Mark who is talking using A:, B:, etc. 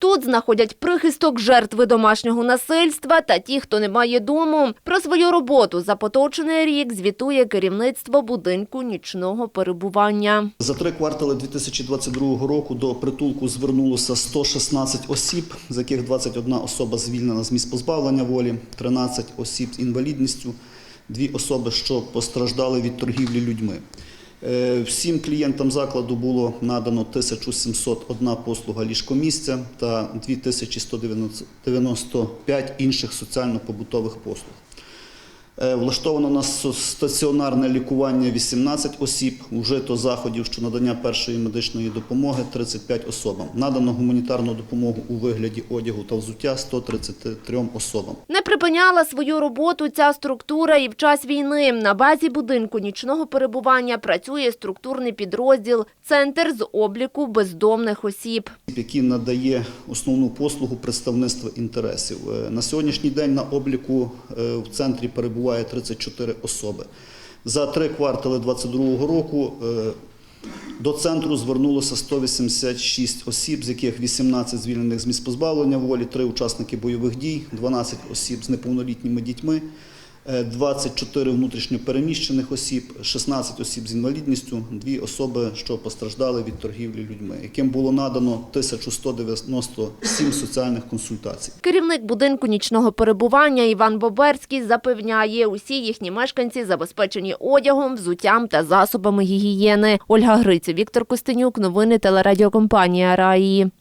A: Тут знаходять прихисток жертви домашнього насильства та ті, хто не має дому. Про свою роботу за поточений рік звітує керівництво будинку нічного перебування.
B: За три квартали 2022 року до притулку звернулося 116 осіб, з яких 21 особа звільнена з місць позбавлення волі, 13 осіб з інвалідністю, дві особи, що постраждали від торгівлі людьми. Е, Всім клієнтам закладу було надано 1701 послуга ліжкомісця та 2195 інших соціально-побутових послуг. Е, Влаштовано на стаціонарне лікування 18 осіб, вжито заходів щодо надання першої медичної допомоги 35 особам. Надано гуманітарну допомогу у вигляді одягу та взуття 133 особам.
A: Не припиняла свою роботу ця структура і в час війни. На базі будинку нічного перебування працює структурний підрозділ Центр з обліку бездомних осіб.
B: який надає основну послугу представництва інтересів. Е, На сьогоднішній день на обліку е, в центрі перебуває 34 особи. За три квартали 2022 року е, до центру звернулося 186 осіб, з яких 18 звільнених з місць позбавлення волі, 3 учасники бойових дій, 12 осіб з неповнолітніми дітьми, 24 внутрішньо переміщених осіб, 16 осіб з інвалідністю, 2 особи, що постраждали від торгівлі людьми, яким було надано 1197 соціальних консультацій.
A: Керівник будинку нічного перебування Іван Боберський запевняє, усі їхні мешканці забезпечені одягом, взуттям та засобами гігієни. Ольга Грицю, Віктор Костенюк. Новини телерадіокомпанія Раї.